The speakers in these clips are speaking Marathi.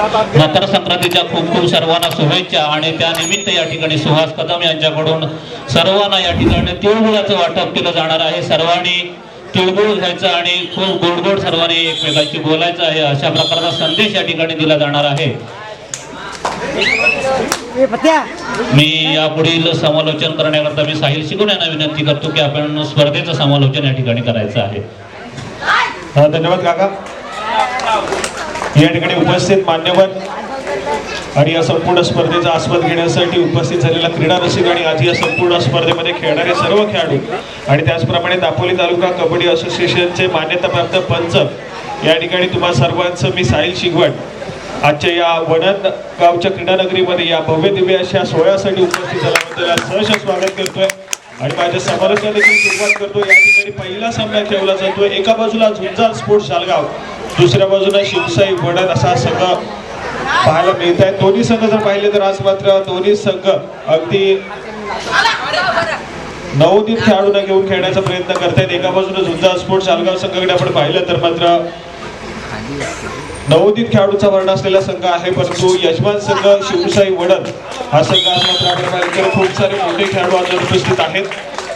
मकर संक्रांतीच्या खूप खूप सर्वांना शुभेच्छा आणि त्यानिमित्त या ठिकाणी सुहास कदम यांच्याकडून सर्वांना या ठिकाणी तिळगुळाचं वाटप केलं जाणार आहे. सर्वांनी तिळगुळ घ्यायचं आणि खूप गोड गोड सर्वांनी एकमेकांशी बोलायचं आहे. अशा प्रकारचा संदेश या ठिकाणी दिला जाणार आहे. मी यापुढील समालोचन करण्याकरता मी साहिल शिकून यांना विनंती करतो की आपण स्पर्धेचं समालोचन या ठिकाणी करायचं आहे. धन्यवाद काका. या ठिकाणी उपस्थित मान्यवर आणि या संपूर्ण स्पर्धेचा आस्वाद घेण्यासाठी उपस्थित झालेला क्रीडा रसिक आणि आज या संपूर्ण स्पर्धेमध्ये खेळणारे सर्व खेळाडू आणि त्याचप्रमाणे दापोली तालुका कबड्डी असोसिएशनचे मान्यताप्राप्त पंच या ठिकाणी तुम्हा सर्वांचं मी साहिल शिगवण आजच्या या वनन गावच्या क्रीडानगरीमध्ये या भव्य दिव्य अशा सोहळ्यासाठी उपस्थित झाल्याबद्दल आज सहर्ष स्वागत करतोय आणि माझ्या समालोचना देखील सुरुवात करतो या ठिकाणी पहिला सामना खेळला जातोय. एका बाजूला झुंजार स्पोर्ट्स शालगाव दुसऱ्या बाजूला शिवसाई वडद असा संघ पाहायला मिळत आहे. दोन्ही संघ जर पाहिले तर आज मात्र दोन्ही संघ अगदी नवोदित खेळाडूंना घेऊन खेळण्याचा प्रयत्न करतायत. एका बाजूला झुंजा स्पोर्ट्स शालगाव संघाकडे आपण पाहिलं तर मात्र नवोदित खेळाडूचा वर्ण असलेला संघ आहे परंतु यजमान संघ शिवसाई वडद हा संघ आज मात्र आपण पाहिलं तर खूप सारे मोठे खेळाडू आज उपस्थित आहेत.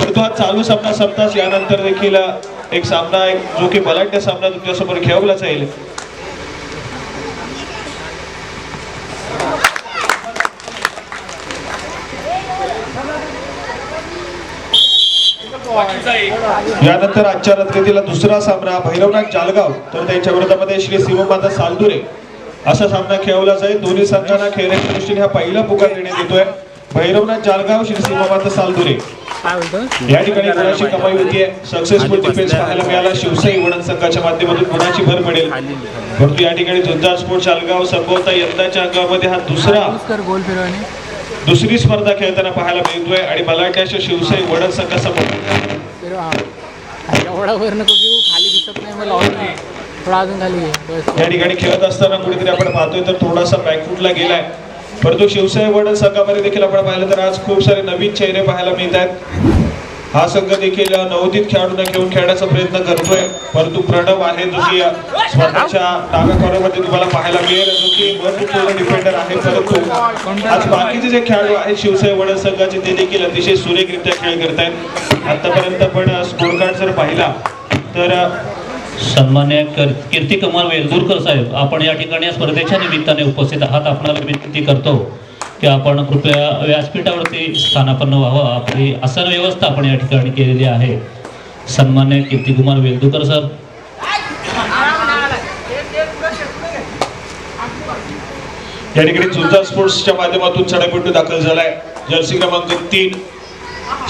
परंतु हा चालू सामना संपताच यानंतर देखील एक सामना एक जो की बलाढ्य सामना तुमच्यासमोर खेळवला जाईल. यानंतर आजच्या रात्रीतील दुसरा सामना भैरवनाथ जालगाव. तर त्यांच्या विरोधामध्ये श्री शिवमाता सालदुरे. असा सामना खेळवला जाईल. दोन्ही संघांना खेळण्याच्या दृष्टीने हा पहिला पुकार देण्यात येतोय. भैरवनाथ जालगाव श्री शिवमाता सालदुरे. या ठिकाणी गुणाची कमाई होतीये सक्सेसफुल डिफेन्स पाहायला मिळाला. शिवसाई वडण संघाच्या माध्यमातून गुणाची भर पडेल? परंतु या ठिकाणी झुंजार स्पोर्ट शालगाव संभवता यंदाच्या अंगामध्ये हा दुसरा दुसरी स्पर्धा खेळताना पाहायला मिळतोय आणि मला वाटतं अशा शिवसाई वडण संघासमोर या ठिकाणी खेळत असताना कुठेतरी आपण पाहतोय तर थोडासा बॅकफुटला गेलाय. परंतु शिवसाई वडण संघामध्ये देखील आपण पाहिलं तर आज खूप सारे नवीन चेहरे पाहायला मिळत आहेत. हा संघ देखील नवोदित खेळाडूंना घेऊन खेळण्याचा प्रयत्न करतोय. परंतु प्रणव आहे जो की स्वतःच्या डाव्या कॉर्नरमध्ये तुम्हाला पाहायला मिळेल. जो की महत्त्वपूर्ण डिफेंडर आहे. परंतु आज बाकीचे जे खेळाडू आहेत शिवसाई वडण संघाचे ते देखील अतिशय सुरेखरित्या खेळ करतायत. आतापर्यंत पण स्कोर कार्ड जर पाहिला तर सन्मान्य कर- कीर्ती कमल वेलदुरकर साहेब आपण या ठिकाणी या स्पर्धेच्या निमित्ताने उपस्थित आहात. आपणाला विनंती करतो की आपण कृपया व्यासपीठावरती स्थानापन्न व्हावं. आपली आसन व्यवस्था आपण या ठिकाणी केलेली आहे. सन्मान्य कीर्ती कुमार वेलदुरकर सर. या ठिकाणी झुंजार स्पोर्ट्सच्या माध्यमातून चढापट्टू दाखल झालाय. जर्सी क्रमांक तीन.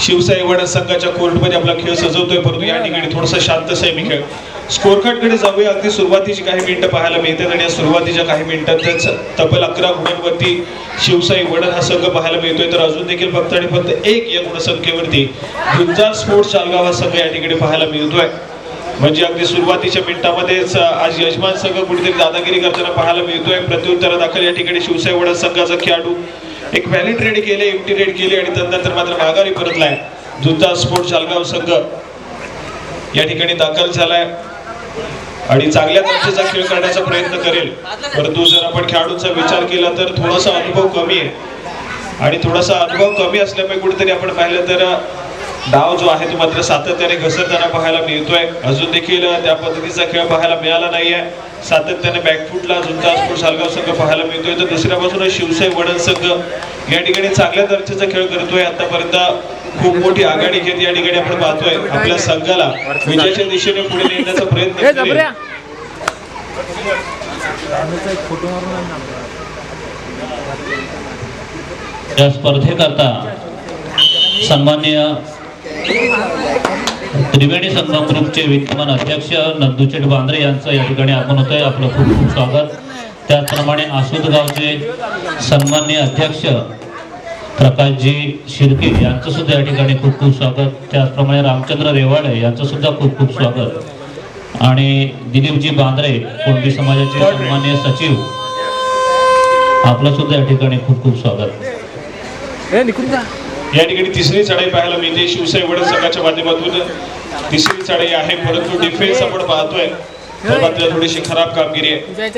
शिवसाई वडा संघाच्या कोर्टमध्ये आपला खेळ सजवतोय परंतु या ठिकाणी थोडासा शांत सैमी खेळ स्कोर जाऊया. अगदी सुरुवातीची काही मिनिटं पाहायला मिळतात आणि या सुरुवातीच्या काही मिनिटातच तब्बल अकरा गुणांवरती शिवसाई वडन हा संघ पाहायला मिळतोय. तर अजून देखील फक्त आणि फक्त एक या गुणसंख्येवरती झुंजार स्पोर्ट्स चालगाव हा संघ या ठिकाणी पाहायला मिळतोय. म्हणजे अगदी सुरुवातीच्या मिनिटामध्येच आज यजमान संघ कुठेतरी दादागिरी करताना पाहायला मिळतोय. प्रत्युत्तरादाखल या ठिकाणी शिवसाई वडा संघाचा खेळाडू एक व्हॅलिड रेड केले एमटी रेड केले आणि त्यानंतर मात्र माघारी परतलाय. जुता स्पोर्ट जालगाव संघ या ठिकाणी दाखल झालाय. आणि चांगल्या दर्जेचा खेळ करण्याचा प्रयत्न करेल. परंतु जर आपण खेळाडूंचा विचार केला तर थोडासा अनुभव कमी आहे. आणि थोडासा अनुभव कमी असल्यामुळे कुठेतरी आपण पाहिलं तर डाव जो आहे तो मात्र सातत्याने घसरताना पाहायला मिळतोय. अजून देखील त्या पद्धतीचा खेळ पाहायला मिळाला नाहीये. सातत्याने बॅकफुटला झुंजा स्पोर्ट सालगाव संघ पाहायला मिळतोय. तर दुसऱ्या बाजूला शिवसाई वडन संघ या ठिकाणी चांगल्या दर्जाचा खेळ करतोय. आतापर्यंत खूप मोठी आघाडी घेत या ठिकाणी आपण पाहतोय. आपल्या संघाला विजयाच्या दिशेने पुढे नेण्याचा प्रयत्न. या स्पर्धेकरता सन्मान्य त्रिवेणी संगम ग्रुपचे विद्यमान अध्यक्ष नंदुचेट बांद्रे यांचं या ठिकाणी आपण होतंय. आपलं खूप खूप स्वागत. त्याचप्रमाणे आसुद गावचे सन्मान्य अध्यक्ष प्रकाशजी शिर्के यांचं सुद्धा या ठिकाणी खूप खूप स्वागत. त्याचप्रमाणे रामचंद्र रेवाडे यांचं सुद्धा खूप खूप स्वागत. आणि दिलीपजी बांद्रे कोणती समाजाचे सन्मान्य सचिव आपलं सुद्धा या ठिकाणी खूप खूप स्वागत. या ठिकाणी तिसरी चढाई पाहायला मिळते. शिवसाई वडद संघाच्या माध्यमातून तिसरी चढाई आहे. परंतु डिफेन्स आपण पाहतोय. थोडीशी खराब कामगिरी आहे.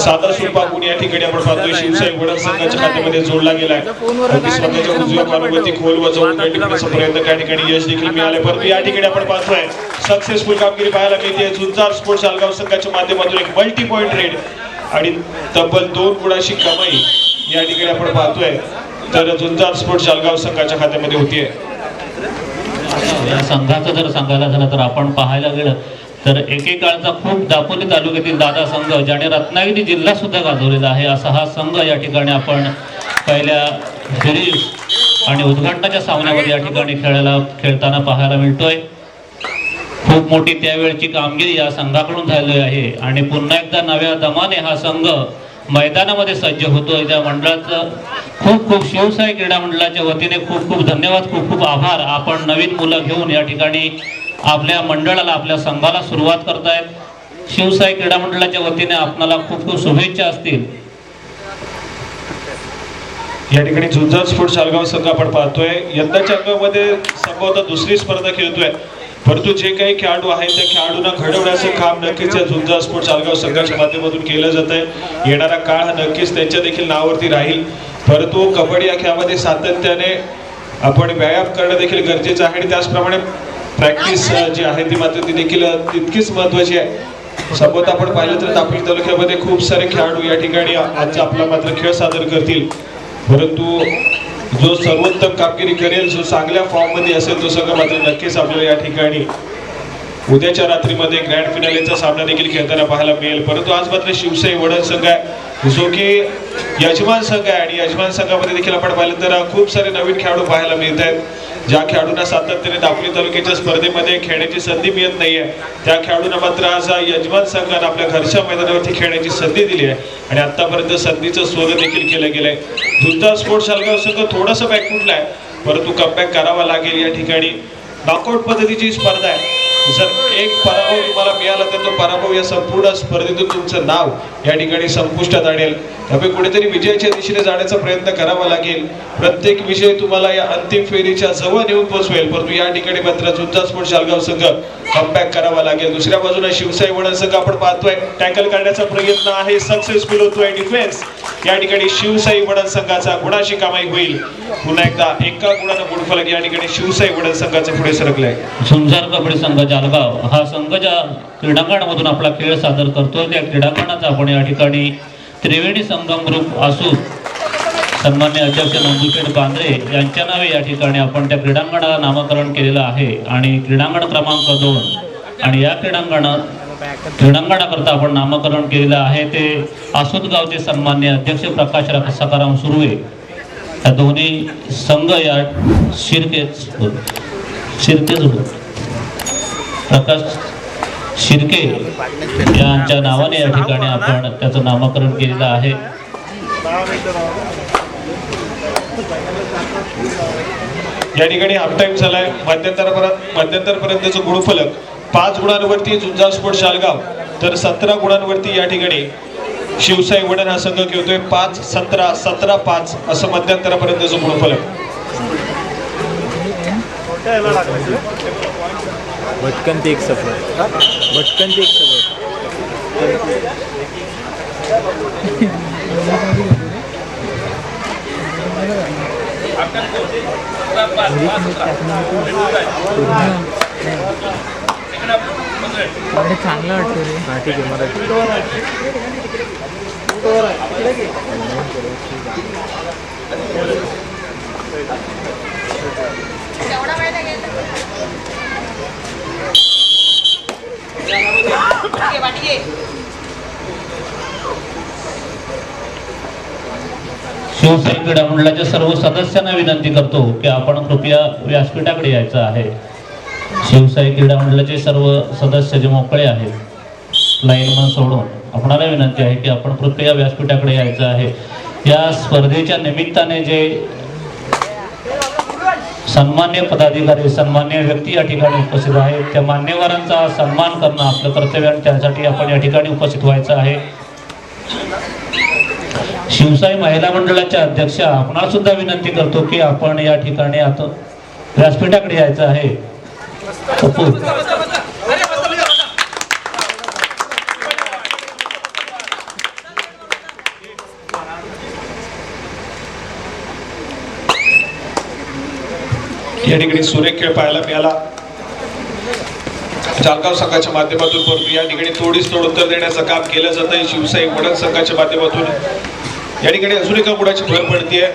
साधा सोपा गुण या ठिकाणी आपण पाहतोय. शिवसाई वडद संघाच्या खात्यामध्ये जोडला गेलाय. स्वतःच्या उजव्या मार्गावरती खोल वजवून प्रयत्न त्या ठिकाणी यश देखील मिळाले परंतु या ठिकाणी आपण पाहतोय. सक्सेसफुल कामगिरी पाहायला मिळते. झुंजार स्पोर्ट्स आलगाव संघाच्या माध्यमातून एक मल्टी पॉइंट रेड आणि तब्बल दोन गुणाची कमाई या ठिकाणी आपण पाहतोय. तर झुंजार स्पोर्ट्स जालगाव संघाच्या खात्यामध्ये होती. या संघाचं जर सांगायला झालं तर आपण पाहायला गेलं तर एकेकाळचा खूप दापोली तालुक्यातील दादा संघ ज्याने रत्नागिरी जिल्हा सुद्धा गाजवलेला आहे असा हा संघ या ठिकाणी आपण पहिल्या फेरीज आणि उद्घाटनाच्या सामन्यामध्ये या ठिकाणी खेळायला खेळताना पाहायला मिळतोय. खूप मोठी त्यावेळची कामगिरी या संघाकडून झालेली आहे. आणि पुन्हा एकदा नव्या दमाने हा संघ मैदानामध्ये सज्ज होतोय त्या मंडळाचं खूप खूप शिवसाई क्रीडा मंडळाच्या वतीने खूप खूप धन्यवाद खूप खूप आभार. आपण नवीन मुलं घेऊन या ठिकाणी आपल्या मंडळाला आपल्या संघाला सुरुवात करतायत. शिवसाई क्रीडा मंडळाच्या वतीने आपणाला खूप खूप शुभेच्छा असतील. या ठिकाणी झुंजार स्पोर्ट्स आलगाव संघ आपण पाहतोय. यंदाच्या अंगामध्ये संभवतः दुसरी स्पर्धा खेळतोय. परंतु जे काही खेळाडू आहेत त्या खेळाडूंना घडवण्याचं काम नक्कीच या झुंजा स्पोर्ट्स आलगाव संघाच्या माध्यमातून केलं जात आहे येणारा काळ हा नक्कीच त्यांच्या देखील नावावरती राहील. परंतु कबड्डी या खेळामध्ये सातत्याने आपण व्यायाम करणं देखील गरजेचं आहे आणि त्याचप्रमाणे प्रॅक्टिस जी आहे ती मात्र ती देखील तितकीच महत्वाची आहे. सोबत आपण पाहिलं तर दापोली तालुक्यामध्ये खूप सारे खेळाडू या ठिकाणी आज आपला मात्र खेळ सादर करतील. परंतु जो सर्वोत्तम कामगिरी करेल जो चांगल्या फॉर्ममध्ये असेल तो सगळं मात्र नक्कीच आपल्याला या ठिकाणी उद्याच्या रात्रीमध्ये ग्रँड फिनालेचा सामना देखील खेळताना पाहायला मिळेल. परंतु आज मात्र शिवसाई वडद संघ आहे. जो की यजमान संघ आहे आणि यजमान संघामध्ये देखील आपण पाहिलं तर खूप सारे नवीन खेळाडू पाहायला मिळत आहेत. ज्या खेळाडूंना सातत्याने दापोली तालुक्याच्या स्पर्धेमध्ये खेळण्याची संधी मिळत नाहीये. त्या खेळाडूंना मात्र आज यजमान संघानं आपल्या घरच्या मैदानावरती खेळण्याची संधी दिली आहे. आणि आतापर्यंत संधीचं स्वागत देखील केलं गेलंय. दुलता स्पोर्ट्स हलगाव संघ थोडासा बॅकफुटला आहे. परंतु कमबॅक करावा लागेल या ठिकाणी. नॉकआउट पद्धतीची स्पर्धा आहे. जर एक पराभव तुम्हाला मिळाला तर तो पराभव या संपूर्ण स्पर्धेतून तुमचं नाव या ठिकाणी संपुष्टात आणेल. त्यामुळे कुठेतरी विजयाच्या दिशेने जाण्याचा प्रयत्न करावा लागेल. प्रत्येक विजय तुम्हाला या अंतिम फेरीच्या जवळ नेऊन पोहोचवेल परंतु या ठिकाणी मात्र चुंचा स्पोर्ट्स शालगाव संघ कमबॅक करावा लागेल. दुसऱ्या बाजूला शिवसाई वडा संघ आपण पाहतोय. टॅकल करण्याचा प्रयत्न आहे. सक्सेसफुल होतोय डिफेन्स या ठिकाणी शिवसाई वडा संघाचा गुणाशी कामाई होईल. पुन्हा एकदा एका गुणानं गुणफलक या ठिकाणी शिवसाई वडा संघाचे पुढे सरकलंय. झुंजार कबड्डी संघ जालगाव. हा संघ ज्या क्रीडांगणामधून आपला खेळ सादर करतो त्या क्रीडांगणाचा आपण या ठिकाणी त्रिवेणी संगम ग्रुप असून सन्मान्य अध्यक्ष नंदुशेठ बांद्रे यांच्या नावे या ठिकाणी आपण त्या क्रीडांगणाला नामकरण केलेलं आहे. आणि क्रीडांगण क्रमांक दोन आणि या क्रीडांगणात क्रीडांगणाकरता आपण नामकरण केलेलं आहे. ते आसूद गावचे सन्मान्य अध्यक्ष प्रकाश सकाराम सखाराम सुर्वे. या दोन्ही संघ या शिरकेच शिरकेच प्रकाश शिर्के यांच्या नावाने या ठिकाणी आपण त्याचं नामकरण केलेलं आहे. या ठिकाणी हाफ टाइम झालाय मध्यंतरापर्यंत मध्यंतरपर्यंतचं गुणफलक पाच गुणांवरती जुन्नर शालगाव. तर सतरा गुणांवरती या ठिकाणी शिवसाई वडन हा संघ खेळतोय. पाच सतरा सतरा पाच असं मध्यंतरापर्यंतचं गुणफलक भटकन ते एक सफ़र. भटकन ते एक सफ़र. चांगलं वाटतं रे. हा ठीक आहे मराठी. शिवसाई क्रीडा मंडळाच्या सर्व सदस्यांना विनंती करतो की आपण कृपया व्यासपीठाकडे यायचं आहे. शिवसाई क्रीडा मंडळाचे सर्व सदस्य जे मोकळे आहेत लाईनमन सोडून आपणाला विनंती आहे की आपण कृपया व्यासपीठाकडे यायचं आहे. या स्पर्धेच्या निमित्ताने जे सन्मान्य पदाधिकारी सन्मान्य व्यक्ती या ठिकाणी उपस्थित आहेत. त्या मान्यवरांचा सन्मान करणं आपलं कर्तव्य आणि त्यासाठी आपण या ठिकाणी उपस्थित व्हायचं आहे. शिवसाई महिला मंडळाच्या अध्यक्षा आपणाला सुद्धा विनंती करतो की आपण या ठिकाणी आता व्यासपीठाकडे यायचं आहे. या ठिकाणी सुरेख खेळ पाहायला मिळाला. जालगाव संघाच्या माध्यमातून परंतु या ठिकाणी तोडीस तोड उत्तर देण्याचं काम केलं जात आहे शिवसाई वडद संघाच्या माध्यमातून. या ठिकाणी अजून एका गुणाची भर पडतीये.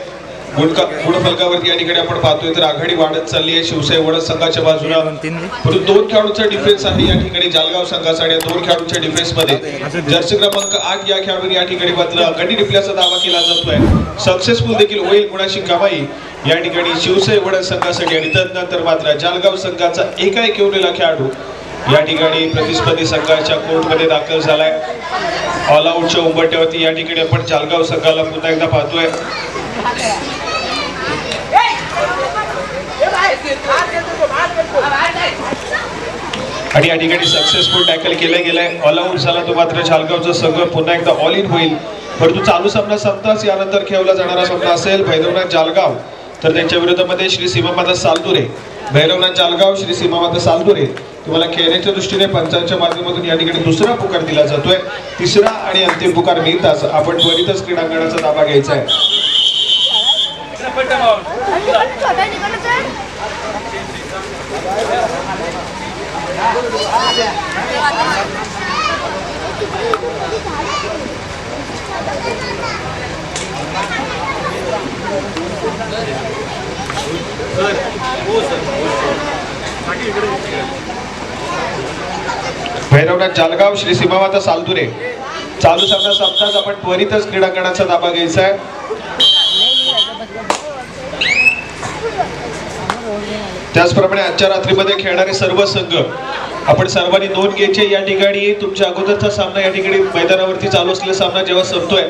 या ठिकाणी आपण पाहतोय तर आघाडी वाढत चालली आहे. शिवसाई वडद संघाच्या बाजूला. परंतु दोन खेळाडूंचा डिफरन्स आहे या ठिकाणी जालगाव संघाचा आणि दोन खेळाडूंच्या डिफरन्समध्ये. जर्सी क्रमांक आठ या खेळाडूंनी या ठिकाणी मात्र गडी टिपल्याचा दावा केला जातोय. सक्सेसफुल देखील होईल गुणाची कमाई या ठिकाणी शिवसाई वडद संघासाठी आणि तदनंतर मात्र जालगाव संघाचा एकाएक उरलेला खेळाडू. या ठिकाणी प्रतिस्पर्धी संघाच्या कोर्टमध्ये दाखल झालाय. ऑल आऊटच्या उंबरट्यावरती या ठिकाणी आपण जालगाव संघाला पुन्हा एकदा पाहतोय. आणि या ठिकाणी सक्सेसफुल टॅकल केलं गेलंय. ऑल आऊट झाला तो मात्र जालगावचा संघ. पुन्हा एकदा ऑल इन होईल. परंतु चालू सामना संपताच यानंतर खेळला जाणारा सामना असेल भैरवनाथ जालगाव तर त्यांच्या विरोधामध्ये श्री सीमामाता सालदुरे भैरवनाथ जालगाव श्री सीमामाता सालदुरे तुम्हाला खेळण्याच्या दृष्टीने पंचांच्या माध्यमातून या ठिकाणी दुसरा पुकार दिला जातोय. तिसरा आणि अंतिम पुकार मिळताच आपण त्वरितच क्रीडांगणाचा ताबा घ्यायचा आहे. हो, भैरवनाथ जालगाव श्री सीमामाता सालदुरे. चालू सामना संपताच आपण त्वरितच क्रीडांगणाचा ताबा घ्यायचा आहे. त्याचप्रमाणे आजच्या रात्रीमध्ये खेळणारे सर्व संघ आपण सर्वांनी नोंद घ्यायची या ठिकाणी तुमच्या अगोदरचा सामना या ठिकाणी मैदानावरती चालू असलेला सामना जेव्हा संपतोय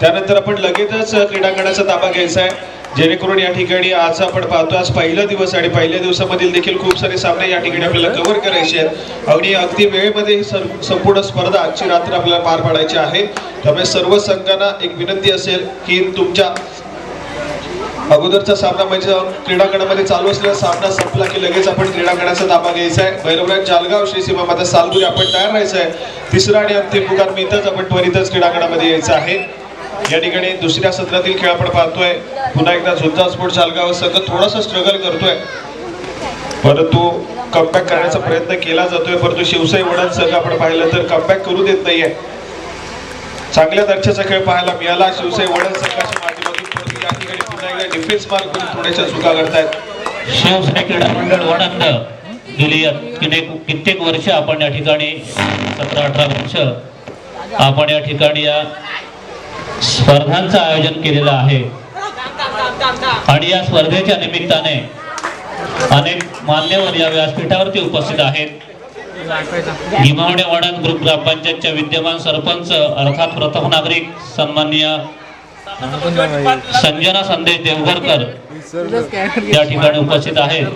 त्यानंतर आपण लगेचच क्रीडांगणाचा ताबा घ्यायचा आहे. जेणेकरून या ठिकाणी आज आपण पाहतो आज पहिला दिवस आणि पहिल्या दिवसामधील देखील खूप सारे सामने या ठिकाणी आपल्याला कव्हर करायचे आहेत. आणि अगदी वेळेमध्ये ही संपूर्ण स्पर्धा आजची रात्र आपल्याला पार पाडायची आहे. त्यामुळे सर्व संघांना एक विनंती असेल की तुमच्या अगोदरचा सामना म्हणजे क्रीडांगणामध्ये चालू असलेला सामना संपला की लगेच आपण क्रीडांगणाचा ताबा घ्यायचा आहे. भैरवराज जालगाव श्री सीमा माता सालपुरी आपण तयार राहायचं आहे. तिसरा आणि अंतिम पुकार मिळताच आपण त्वरितच क्रीडांगणामध्ये यायचं आहे. या ठिकाणी दुसऱ्या सत्रातील खेळ आपण पाहतोय. पुन्हा एकदा झुंजा स्पोर्ट जालगाव संघ थोडासा स्ट्रगल करतोय. परंतु कमबॅक करण्याचा प्रयत्न केला जातोय. परंतु शिवसाई वडन संघ आपण पाहिलं तर कमबॅक करू देत नाहीये. चांगल्या दर्जाचा खेळ पाहायला मिळाला. शिवसाई वडन संघाच्या माध्यमातून परंतु या ठिकाणी पुन्हा एकदा डिफेन्स मार्क करून थोड्याशा चुका करतायत शिवसेना क्रीडा मंडळ वडंद गेली कित्येक कित्येक वर्ष आपण या ठिकाणी सतरा अठरा वर्ष आपण या ठिकाणी या स्पर्धांचं आयोजन केलेलं आहे. आणि या स्पर्धेच्या निमित्ताने अनेक मान्यवर या व्यासपीठावरती उपस्थित आहेत. भीमावणे वडद ग्रुप ग्रामपंचायतच्या विद्यमान सरपंच अर्थात प्रथम नागरिक सन्माननीय संजना संदेश देवघरकर या ठिकाणी उपस्थित आहेत.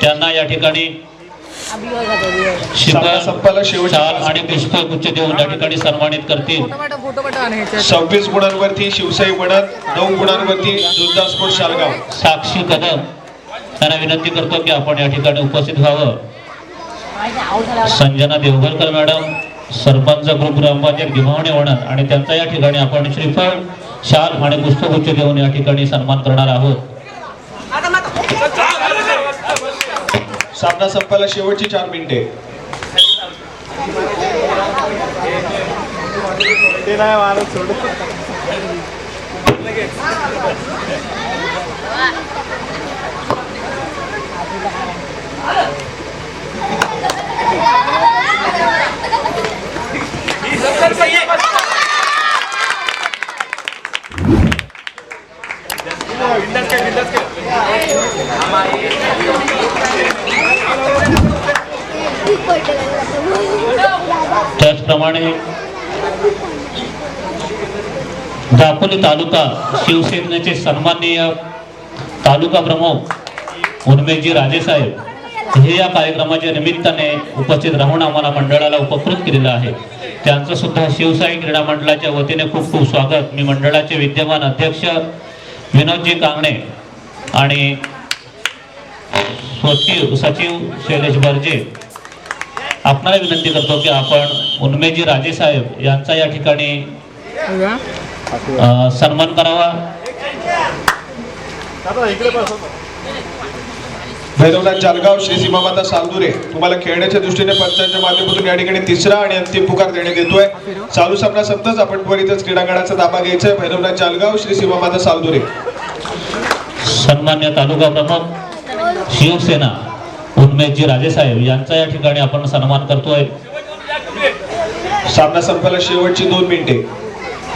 त्यांना या ठिकाणी शेवटची शाल आणि पुष्पगुच्छ देऊन या ठिकाणी सन्मानित करतील. सव्वीस गुणांवरती शिवसाई वडद नऊ गुणांवरती दुर्दा स्पोर्ट शालगाव. साक्षी कदम. त्यांना विनंती करतो की आपण या ठिकाणी उपस्थित व्हावं. संजना देवघरकर मॅडम सरपंच ग्रुप ग्रामपंचायत गिमावणे वणन आणि त्यांचा या ठिकाणी आपण श्रीफळ शाल आणि पुष्पगुच्छ देऊन या ठिकाणी सन्मान करणार आहोत. सामना संपायला शेवटची चार मिनिटे. ते नाही मारत सोड त्याचप्रमाणे दापोली तालुका शिवसेनेचे सन्माननीय तालुका प्रमुख उर्मेशजी राजेसाहेब हे या कार्यक्रमाच्या निमित्ताने उपस्थित राहून आम्हाला मंडळाला उपकृत केलेलं आहे. त्यांचं सुद्धा शिवसाई क्रीडा मंडळाच्या वतीने खूप खूप स्वागत. मी मंडळाचे विद्यमान अध्यक्ष विनोदजी कांगणे आणि सचिव सचिव शैलेश बर्जे आपणाला विनंती करतो की आपण उन्मेजी राजे साहेब यांचा या ठिकाणी सन्मान करावा. भैरवनाथ जालगाव श्री सीमामाता सालदुरे. तुम्हाला खेळण्याच्या दृष्टीने पंचांच्या माध्यमातून या ठिकाणी तिसरा आणि अंतिम पुकार देण्यात येतोय. चालू सामना संपताच आपण त्वरितच क्रीडांगणाचा ताबा घ्यायचा आहे. भैरवनाथ जालगाव श्री सीमामाता सालदुरे. सन्मान्य तालुका प्रमुख शिवसेना. उन्मेषजी राजेसाहेब यांचा या ठिकाणी आपण सन्मान करतोय. सामना संपायला शेवटची दोन मिनिटे.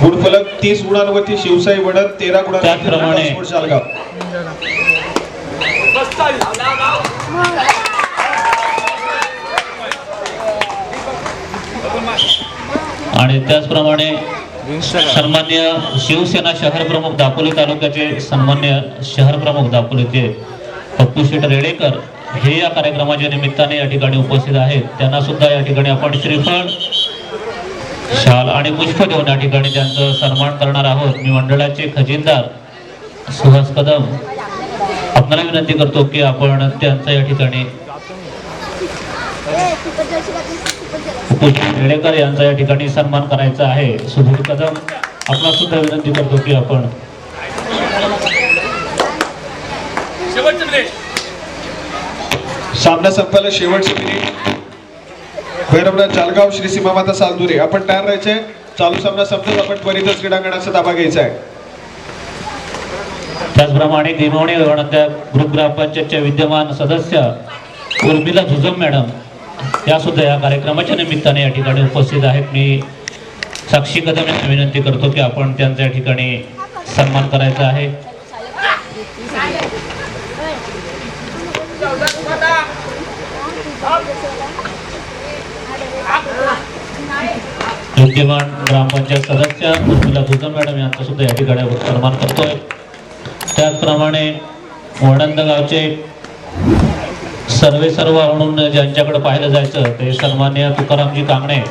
गुणफलक तीस गुणांवरती शिवसाई वडद तेरा गुणांवरती त्याचप्रमाणे- आणि त्याचप्रमाणे सन्मान्य शिवसेना शहर प्रमुख दापोली तालुक्याचे सन्मान्य शहर प्रमुख दापोलीचे पप्पू शेठ रेडेकर हे या कार्यक्रमाच्या निमित्ताने या ठिकाणी उपस्थित आहेत. त्यांना सुद्धा या ठिकाणी आपण श्रीफळ शाल आणि पुष्प देऊन या ठिकाणी त्यांचं सन्मान करणार आहोत. मी मंडळाचे खजिनदार सुहास कदम आपणाला विनंती करतो की आपण त्यांचा या ठिकाणी पुष्प यांचा या ठिकाणी सन्मान करायचा आहे. सुधीर कदम आपला सुद्धा विनंती करतो की आपण सामना संपायला शेवटची मिनिट भैरवनाथ जालगाव श्री सीमामाता सालदुरे. आपण तयार राहायचे चालू सामना संपताच आपण त्वरितच क्रीडांगणाचा ताबा घ्यायचा आहे. त्याचप्रमाणे निमवणे गणत्या ग्रुप ग्रामपंचायतच्या विद्यमान सदस्य उर्मिला झुजम मॅडम या सुद्धा या कार्यक्रमाच्या निमित्ताने या ठिकाणी उपस्थित आहेत. मी साक्षी कदम यांना विनंती करतो की आपण त्यांचा या ठिकाणी सन्मान करायचा आहे. मुख्यमान ग्रामपंचायत सदस्य उर्मिला भुजन मॅडम यांचा सुद्धा या ठिकाणी आपण सन्मान करतोय. त्याचप्रमाणे वडंद गावचे सर्वे सर्व म्हणून ज्यांच्याकडे पाहिलं जायचं ते सन्मान्य तुकारामजी कांगणे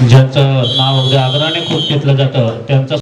ज्यांचं नाव अगदी आदराने खूप घेतलं जातं त्यांचं